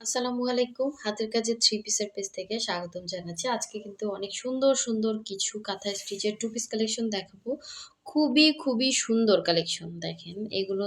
আসসালামু আলাইকুম। হাতের কাজে থ্রি পিসের পেজ থেকে স্বাগতম জানাচ্ছি। আজকে কিন্তু অনেক সুন্দর সুন্দর কিছু কাঁথা স্টিচের টু পিস কালেকশন দেখাবো। খুবই খুবই সুন্দর কালেকশন দেখেন। এগুলো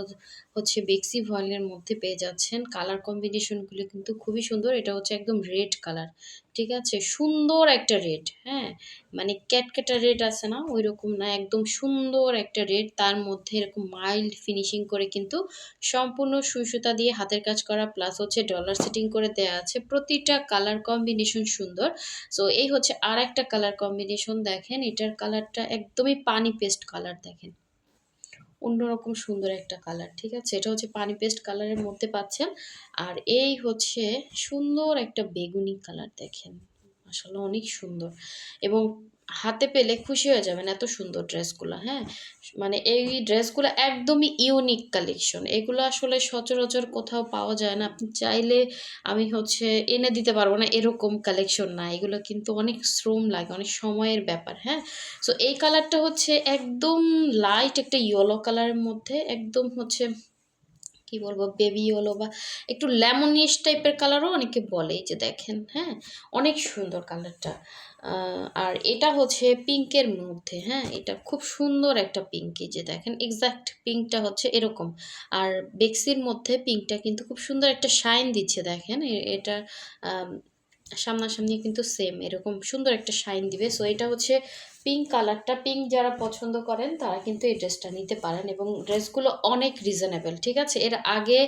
হচ্ছে বেক্সি ভয়েলের মধ্যে পেয়ে যাচ্ছেন। কালার কম্বিনেশনগুলো কিন্তু খুবই সুন্দর। এটা হচ্ছে একদম রেড কালার, ঠিক আছে? সুন্দর একটা রেড হ্যাঁ? মানে ক্যাটক্যাটা রেড আছে না? ওই রকম না, একদম সুন্দর একটা রেড। তার মধ্যে এরকম মাইল্ড ফিনিশিং করে কিন্তু সম্পূর্ণ সুই সুতা দিয়ে হাতের কাজ করা, প্লাস হচ্ছে ডলার সেটিং করে দেওয়া আছে। প্রতিটা কালার কম্বিনেশন সুন্দর। সো, এই হচ্ছে আর একটা কালার কম্বিনেশন দেখেন। এটার কালারটা একদমই পানি পেস্ট কালার দেখেন। অন্যরকম সুন্দর একটা কালার ঠিক আছে? এটা হচ্ছে পানি পেস্ট কালারের মধ্যে পাচ্ছেন। আর এই হচ্ছে সুন্দর একটা বেগুনি কালার দেখেন। আসলে অনেক সুন্দর। এবং হাতে পেলে খুশি হয়ে যাবেন এত সুন্দর ড্রেসগুলো হ্যাঁ? মানে এই ড্রেসগুলো একদমই ইউনিক কালেকশন এগুলো আসলে সচরাচর কোথাও পাওয়া যায় না। আপনি চাইলে আমি হচ্ছে এনে দিতে পারব না, এরকম কালেকশন না। এগুলো কিন্তু অনেক শ্রম লাগে, অনেক সময়ের ব্যাপার হ্যাঁ? সো এই কালারটা হচ্ছে একদম লাইট একটা ইয়েলো কালারের মধ্যে, একদম হচ্ছে কি বলব বেবি ইয়েলো বা একটু লেমনিশ টাইপের কালারও অনেকে বলে যে দেখেন হ্যাঁ? অনেক সুন্দর কালারটা আর এটা হচ্ছে পিঙ্কের মধ্যে হ্যাঁ? এটা খুব সুন্দর একটা পিঙ্কি যে দেখেন এক্স্যাক্ট পিঙ্কটা হচ্ছে এরকম। আর বেক্সির মধ্যে পিঙ্কটা কিন্তু খুব সুন্দর একটা শাইন দিচ্ছে, দেখেন? এটা সামনাসামনি কিন্তু সেম এরকম সুন্দর একটা শাইন দিবে। সো এটা হচ্ছে পিঙ্ক কালারটা পিঙ্ক যারা পছন্দ করেন, তারা কিন্তু এই ড্রেসটা নিতে পারেন এবং ড্রেসগুলো অনেক রিজনেবল ঠিক আছে? এর আগে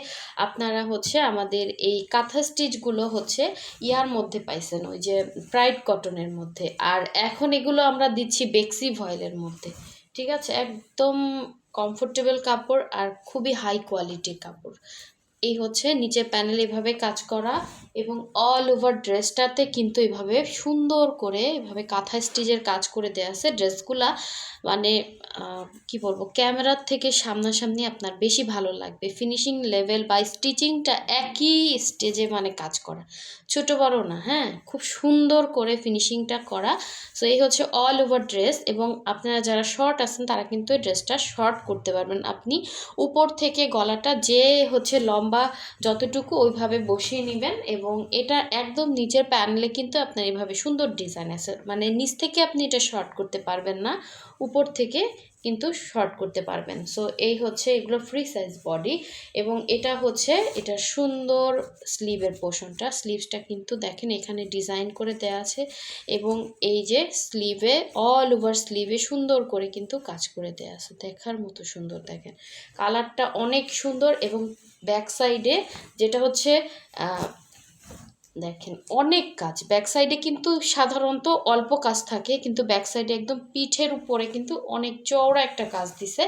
আপনারা হচ্ছে আমাদের এই কাঁথা স্টিচগুলো হচ্ছে ইয়ার মধ্যে পাইছেন, ওই যে প্রাইড কটনের মধ্যে। আর এখন এগুলো আমরা দিচ্ছি বেক্সি ভয়েলের মধ্যে, ঠিক আছে? একদম কমফোর্টেবল কাপড় আর খুবই হাই কোয়ালিটির কাপড়। এই হচ্ছে নিচে প্যানেল এভাবে কাজ করা এবং অল ওভার ড্রেসটাতে কিন্তু এভাবে সুন্দর করে এভাবে কাঁথা স্টিচের কাজ করে দেওয়া আছে ড্রেসগুলা মানে কি বলব ক্যামেরার থেকে সামনাসামনি আপনার বেশি ভালো লাগবে। ফিনিশিং লেভেল বা স্টিচিংটা একই স্টেজে মানে কাজ করা। ছোট বড় না হ্যাঁ? খুব সুন্দর করে ফিনিশিংটা করা। সো এই হচ্ছে অল ওভার ড্রেস এবং আপনারা যারা শর্ট আছেন, তারা কিন্তু এই ড্রেসটা শর্ট করতে পারবেন। আপনি উপর থেকে গলাটা যে হচ্ছে লম্বা যতটুকু ওইভাবে বসিয়ে নেবেন এবং এটা একদম নিচের প্যানেলে কিন্তু আপনার এভাবে সুন্দর ডিজাইন আছে। মানে নিচ থেকে আপনি এটা শর্ট করতে পারবেন না। উপর থেকে কিন্তু শর্ট করতে পারবেন। সো এই হচ্ছে এগুলো ফ্রি সাইজ বডি এবং এটা হচ্ছে, এটা সুন্দর স্লিভের পোষণটা। স্লিভসটা কিন্তু দেখেন এখানে ডিজাইন করে দেওয়া আছে এবং এই যে স্লিভে অল ওভার স্লিভে সুন্দর করে কিন্তু কাজ করে দেওয়া আছে। দেখার মতো সুন্দর দেখেন। কালারটা অনেক সুন্দর এবং ব্যাক সাইডে যেটা হচ্ছে দেখেন, অনেক কাজ। ব্যাক সাইডে কিন্তু সাধারণত অল্প কাজ থাকে, কিন্তু ব্যাক সাইডে একদম পিঠের উপরে কিন্তু অনেক চওড়া একটা কাজ দিছে।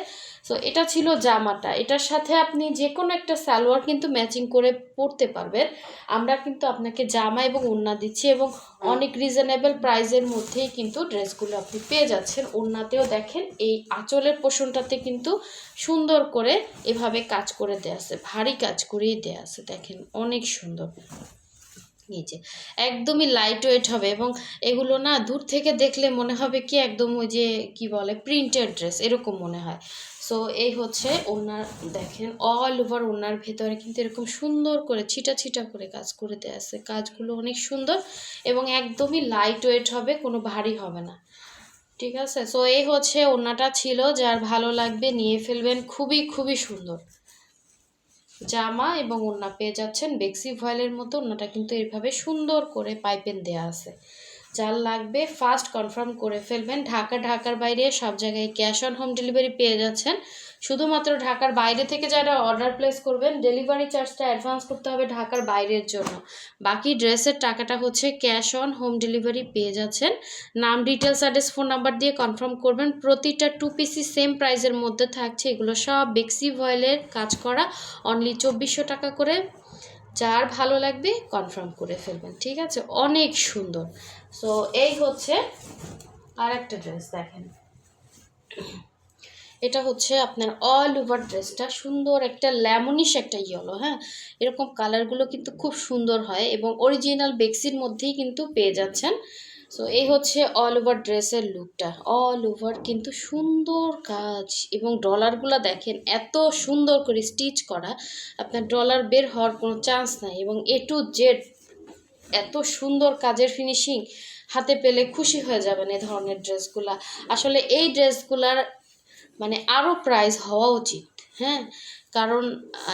সো এটা ছিল জামাটা। এটার সাথে আপনি যে কোনো একটা সালোয়ার কিন্তু ম্যাচিং করে পরতে পারবেন। আমরা কিন্তু আপনাকে জামা এবং ওড়না দিচ্ছি এবং অনেক রিজনেবল প্রাইজের মধ্যেই কিন্তু ড্রেসগুলো আপনি পেয়ে যাচ্ছেন। ওড়নাতেও দেখেন, এই আঁচলের পোষণটাতে কিন্তু সুন্দর করে এভাবে কাজ করে দেওয়া আছে, ভারী কাজ করেই দেওয়া আছে। দেখেন, অনেক সুন্দর। নিচে। একদমই লাইট ওয়েট হবে এবং এগুলো না দূর থেকে দেখলে মনে হবে কি একদম ওই যে কি বলে প্রিন্টেড ড্রেস এরকম মনে হয়। সো এই হচ্ছে ওনার, দেখেন অল ওভার ওনার ভেতরে কিন্তু এরকম সুন্দর করে ছিটা ছিটা করে কাজ করে দেওয়া আছে। কাজগুলো অনেক সুন্দর এবং একদমই লাইট ওয়েট হবে, কোনো ভারী হবে না। ঠিক আছে? সো এই হচ্ছে ওনাটা ছিল, যার ভালো লাগবে নিয়ে ফেলবেন। খুবই খুবই সুন্দর। জামা এবং ওড়না পেয়ে যাচ্ছেন বেক্সি ভয়েলের মতো। ওড়নাটা কিন্তু এইভাবে সুন্দর করে পাইপেন দেয়া আছে। যার লাগবে ফার্স্ট কনফার্ম করে ফেলবেন। ঢাকা, ঢাকার বাইরে সব জায়গায় ক্যাশ অন হোম ডেলিভারি পেয়ে যাচ্ছেন। শুধুমাত্র ঢাকার বাইরে থেকে যারা অর্ডার প্লেস করবেন ডেলিভারি চার্জটা অ্যাডভান্স করতে হবে ঢাকার বাইরের জন্য। বাকি ড্রেসের টাকাটা হচ্ছে ক্যাশ অন হোম ডেলিভারি পেয়ে যাচ্ছেন। নাম ডিটেলস অ্যাড্রেস ফোন নাম্বার দিয়ে কনফার্ম করবেন। প্রতিটা টু পিসি সেম প্রাইসের মধ্যে থাকছে। এগুলো সব বেক্সি ভয়েলের কাজ করা। অনলি চব্বিশশো টাকা করে। যার ভালো লাগবে কনফার্ম করে ফেলবেন। ঠিক আছে? অনেক সুন্দর। সো এই হচ্ছে আর একটা ড্রেস দেখেন। এটা হচ্ছে আপনার অল ওভার ড্রেসটা সুন্দর একটা ল্যামনিশ একটা ইয়েলো হ্যাঁ? এরকম কালারগুলো কিন্তু খুব সুন্দর হয় এবং অরিজিনাল বেক্সির মধ্যেই কিন্তু পেয়ে যাচ্ছেন। সো এই হচ্ছে অল ওভার ড্রেসের লুকটা অল ওভার কিন্তু সুন্দর কাজ এবং ডলারগুলো দেখেন, এত সুন্দর করে স্টিচ করা। আপনার ডলার বের হওয়ার কোনো চান্স নাই এবং এ টু জেড এত সুন্দর কাজের ফিনিশিং হাতে পেলে খুশি হয়ে যাবেন এ ধরনের ড্রেসগুলা। আসলে এই ড্রেসগুলার মানে আরও প্রাইস হওয়া উচিত হ্যাঁ? কারণ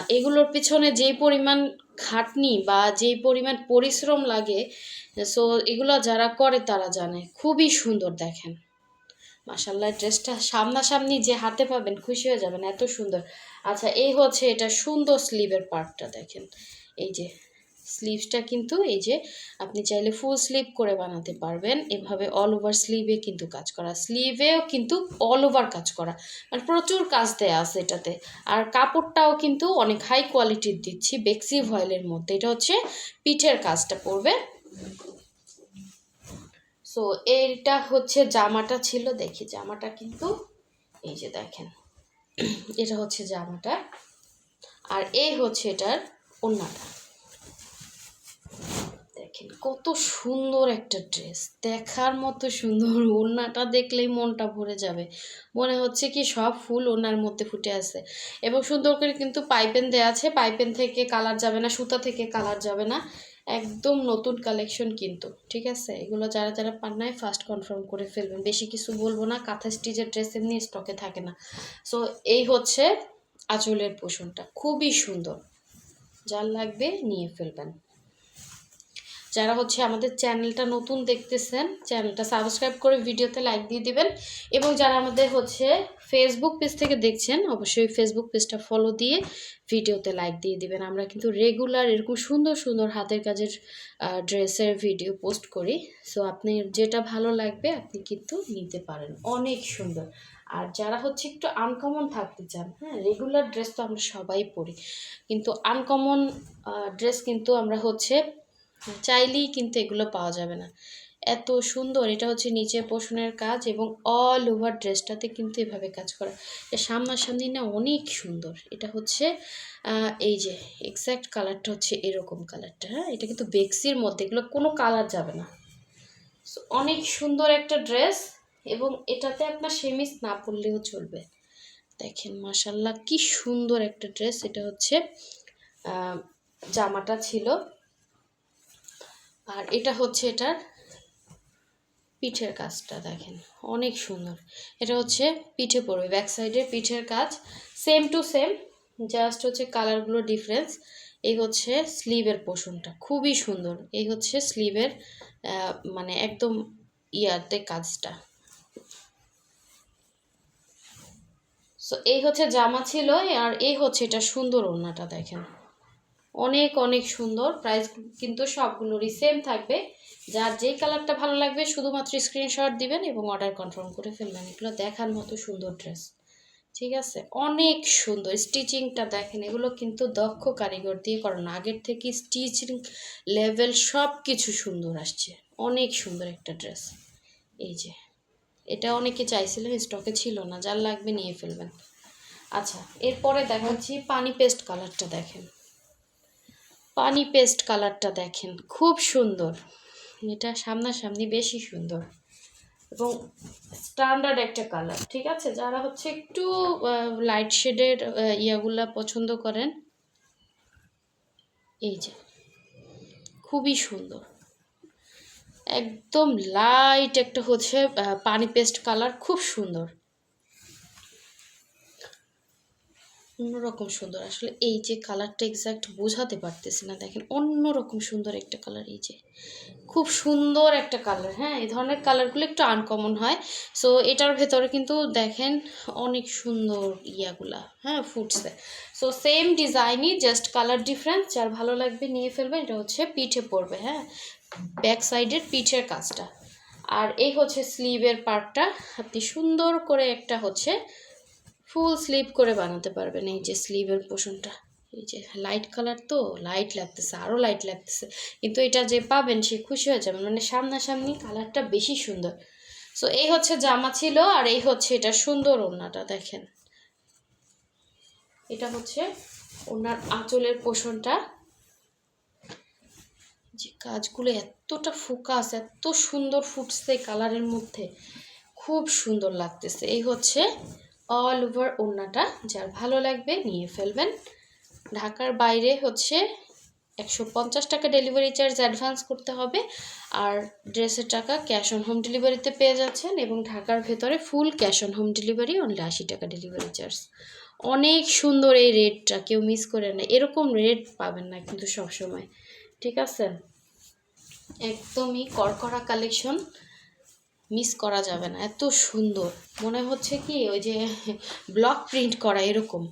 এগুলোর পিছনে যেই পরিমাণ খাটনি বা যেই পরিমাণ পরিশ্রম লাগে সো এগুলো যারা করে তারা জানে। খুবই সুন্দর দেখেন। মাসাল্লাহ ড্রেসটা সামনাসামনি যে হাতে পাবেন, খুশি হয়ে যাবেন, এত সুন্দর। আচ্ছা এই হচ্ছে এটা সুন্দর স্লিভের পার্টটা দেখেন। এই যে স্লিভসটা কিন্তু এই যে আপনি চাইলে ফুল স্লিভ করে বানাতে পারবেন। এভাবে অল ওভার স্লিভে কিন্তু কাজ করা। স্লিভেও কিন্তু অল ওভার কাজ করা। মানে প্রচুর কাজ দেয়া আছে এটাতে। আর কাপড়টাও কিন্তু অনেক হাই কোয়ালিটির দিচ্ছি, বেক্সি ভয়েলের মধ্যে। এটা হচ্ছে পিঠের কাজটা পড়বে। সো এইটা হচ্ছে জামাটা ছিল। দেখি জামাটা কিন্তু এই যে দেখেন। এটা হচ্ছে জামাটা। আর এই হচ্ছে এটার দেখেন কত সুন্দর একটা ড্রেস দেখার মতো সুন্দর। ওড়নাটা দেখলেই মনটা ভরে যাবে। মনে হচ্ছে কি সব ফুল ওনার মধ্যে ফুটে আছে। এবং সুন্দর করে কিন্তু পাইপেন দেওয়া আছে। পাইপেন থেকে কালার যাবে না, সুতা থেকে কালার যাবে না। একদম নতুন কালেকশন কিন্তু, ঠিক আছে? এগুলো যারা যারা পান নাই ফার্স্ট কনফার্ম করে ফেলবেন। বেশি কিছু বলব না। কাঁথা স্টিচের ড্রেস এমনি স্টকে থাকে না। সো এই হচ্ছে আঁচলের পোষণটা। খুবই সুন্দর। যার লাগবে নিয়ে ফেলবেন। যারা হচ্ছে আমাদের চ্যানেলটা নতুন দেখতেছেন, চ্যানেলটা সাবস্ক্রাইব করে ভিডিওতে লাইক দিয়ে দিবেন। এবং যারা আমাদের হচ্ছে ফেসবুক পেজ থেকে দেখছেন, অবশ্যই ফেসবুক পেজটা ফলো দিয়ে ভিডিওতে লাইক দিয়ে দিবেন। আমরা কিন্তু রেগুলার এরকম সুন্দর সুন্দর হাতের কাজের ড্রেসের ভিডিও পোস্ট করি। সো আপনি যেটা ভালো লাগবে, আপনি কিন্তু নিতে পারেন। অনেক সুন্দর। আর যারা হচ্ছে একটু আনকমন থাকতে চান হ্যাঁ রেগুলার ড্রেস তো আমরা সবাই পরি। কিন্তু আনকমন ড্রেস কিন্তু আমরা হচ্ছে চাইলেই কিন্তু এগুলো পাওয়া যাবে না। এত সুন্দর, এটা হচ্ছে নিচে পোষণের কাজ এবং অল ওভার ড্রেসটাতে কিন্তু এভাবে কাজ করা। সামনাসামনি না অনেক সুন্দর। এটা হচ্ছে এই যে এক্স্যাক্ট কালারটা হচ্ছে এরকম কালারটা হ্যাঁ? এটা কিন্তু বেক্সির মধ্যে, এগুলো কোনো কালার যাবে না। অনেক সুন্দর একটা ড্রেস এবং এটাতে আপনার সেমিস না পরলেও চলবে। দেখেন মাসাল্লাহ কি সুন্দর একটা ড্রেস এটা হচ্ছে জামাটা ছিল আর এটা হচ্ছে এটার পিঠের কাজটা, দেখেন। অনেক সুন্দর। এটা হচ্ছে পিঠে পড়বে ব্যাক সাইডে পিঠের কাজ। সেম টু সেম জাস্ট হচ্ছে কালারগুলো ডিফারেন্স এই হচ্ছে স্লিভের পোষণটা, খুবই সুন্দর। এই হচ্ছে স্লিভের মানে একদম ইয়াতে কাজটা। সো এই হচ্ছে জামা ছিল, আর এই হচ্ছে এটা সুন্দর ওড়নাটা, দেখেন। অনেক অনেক সুন্দর। প্রাইস কিন্তু সবগুলোরই সেম থাকবে। যার যেই কালারটা ভালো লাগবে, শুধুমাত্র স্ক্রিনশট দিবেন এবং অর্ডার কনফার্ম করে ফেলবেন। এগুলো দেখার মতো সুন্দর ড্রেস ঠিক আছে? অনেক সুন্দর। স্টিচিংটা দেখেন, এগুলো কিন্তু দক্ষ কারিগর দিয়ে করানো। আগের থেকে স্টিচিং লেভেল সব কিছু সুন্দর আসছে। অনেক সুন্দর একটা ড্রেস এই যে, এটা অনেকে চাইছিলেন স্টকে ছিল না। যার লাগবে নিয়ে ফেলবেন। আচ্ছা এরপরে দেখাচ্ছি পানি পেস্ট কালারটা দেখেন। পানি পেস্ট কালারটা দেখেন, খুব সুন্দর। এটা সামনাসামনি বেশি সুন্দর। এবং স্ট্যান্ডার্ড একটা কালার, ঠিক আছে? যারা হচ্ছে একটু লাইট শেডের ইয়াগুলা পছন্দ করেন, এই যে, খুবই সুন্দর। একদম লাইট একটা হচ্ছে পানি পেস্ট কালার, খুব সুন্দর। অন্যরকম সুন্দর। আসলে এই যে কালারটা এক্সাক্ট বোঝাতে পারতেছি না, দেখেন অন্যরকম সুন্দর একটা কালার এই যে। খুব সুন্দর একটা কালার হ্যাঁ? এই ধরনের কালারগুলো একটু আনকমন হয়। সো এটার ভেতরে কিন্তু দেখেন অনেক সুন্দর ইয়াগুলা হ্যাঁ? ফুটছে সো সেম ডিজাইনই জাস্ট কালার ডিফারেন্স যার ভালো লাগবে নিয়ে ফেলবে, এটা হচ্ছে পিঠে পড়বে হ্যাঁ? ব্যাক সাইডের পিঠের কাজটা। আর এই হচ্ছে স্লিভের পার্টটা আপনি সুন্দর করে একটা হচ্ছে ফুল স্লিভ করে বানাতে পারবেন, এই যে স্লিভের পোষণটা এই যে লাইট কালার তো লাইট লাগতেছে আরও লাইট লাগতেছে। কিন্তু এটা যে পাবেন, সে খুশি হয়ে যাবেন। মানে সামনাসামনি কালারটা বেশি সুন্দর। সো এই হচ্ছে জামা ছিল, আর এই হচ্ছে এটা সুন্দর ওড়নাটা, দেখেন। এটা হচ্ছে ওনার আঁচলের পোষণটা যে কাজগুলো এতটা ফোকাস এত সুন্দর ফুটছে কালারের মধ্যে। খুব সুন্দর লাগতেছে। এই হচ্ছে অল ওভার ওড়নাটা যার ভালো লাগবে নিয়ে ফেলবেন। ঢাকার বাইরে হচ্ছে একশো পঞ্চাশ টাকা ডেলিভারি চার্জ অ্যাডভান্স করতে হবে, আর ড্রেসের টাকা ক্যাশ অন হোম ডেলিভারিতে পেয়ে যাচ্ছেন, এবং ঢাকার ভেতরে full cash on home delivery only আশি টাকা ডেলিভারি চার্জ অনেক সুন্দর এই রেটটা কেউ মিস করে না এরকম রেট পাবেন না কিন্তু সবসময়। ঠিক আছে? একদমই করকরা কালেকশন মিস করা যাবে না। এত সুন্দর। মনে হচ্ছে কি ওই যে ব্লক প্রিন্ট করা এরকম।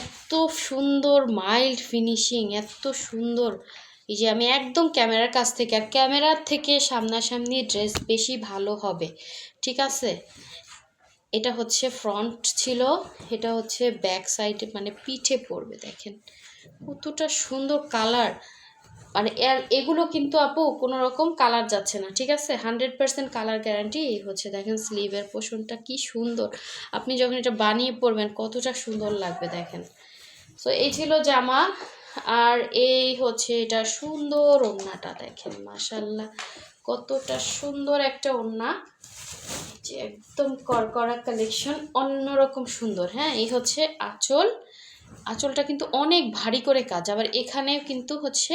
এত সুন্দর মাইল্ড ফিনিশিং এত সুন্দর। এই যে আমি একদম ক্যামেরার কাছ থেকে, আর ক্যামেরার থেকে সামনাসামনি ড্রেস বেশি ভালো হবে। ঠিক আছে? এটা হচ্ছে ফ্রন্ট ছিল, এটা হচ্ছে ব্যাক সাইডে মানে পিঠে পড়বে দেখেন। কতটা সুন্দর কালার মানে এর, এগুলো কিন্তু আপু কোনো রকম কালার যাচ্ছে না, ঠিক আছে? হান্ড্রেড পারসেন্ট কালার গ্যারান্টি এই হচ্ছে। দেখেন স্লিভের পোষণটা কি সুন্দর। আপনি যখন এটা বানিয়ে পরবেন, কতটা সুন্দর লাগবে দেখেন। সো এই ছিল জামা, আর এই হচ্ছে এটা সুন্দর ওড়নাটা দেখেন মাসাল্লাহ কতটা সুন্দর একটা ওড়না। যে একদম করকরা কালেকশন অন্যরকম সুন্দর হ্যাঁ? এই হচ্ছে আঁচল। আঁচলটা কিন্তু অনেক ভারী করে কাজ, আবার এখানেও কিন্তু হচ্ছে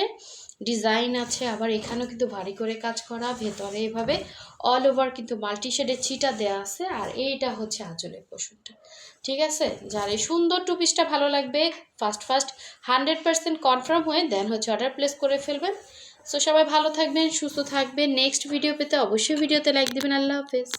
ডিজাইন আছে, আবার এখানেও কিন্তু ভারী করে কাজ করা, ভেতরে এভাবে অল ওভার কিন্তু মাল্টি শেডের চিটা দেওয়া আছে, আর এইটা হচ্ছে আঁচলের পশুরটা ঠিক আছে? যার এই সুন্দর টু পিসটা ভালো লাগবে first first hundred percent confirm হয়ে দেন হচ্ছে অর্ডার প্লেস করে ফেলবেন সো সবাই ভালো থাকবেন, সুস্থ থাকবেন। নেক্সট ভিডিও পেতে অবশ্যই ভিডিওতে লাইক দেবেন। আল্লাহ হাফেজ।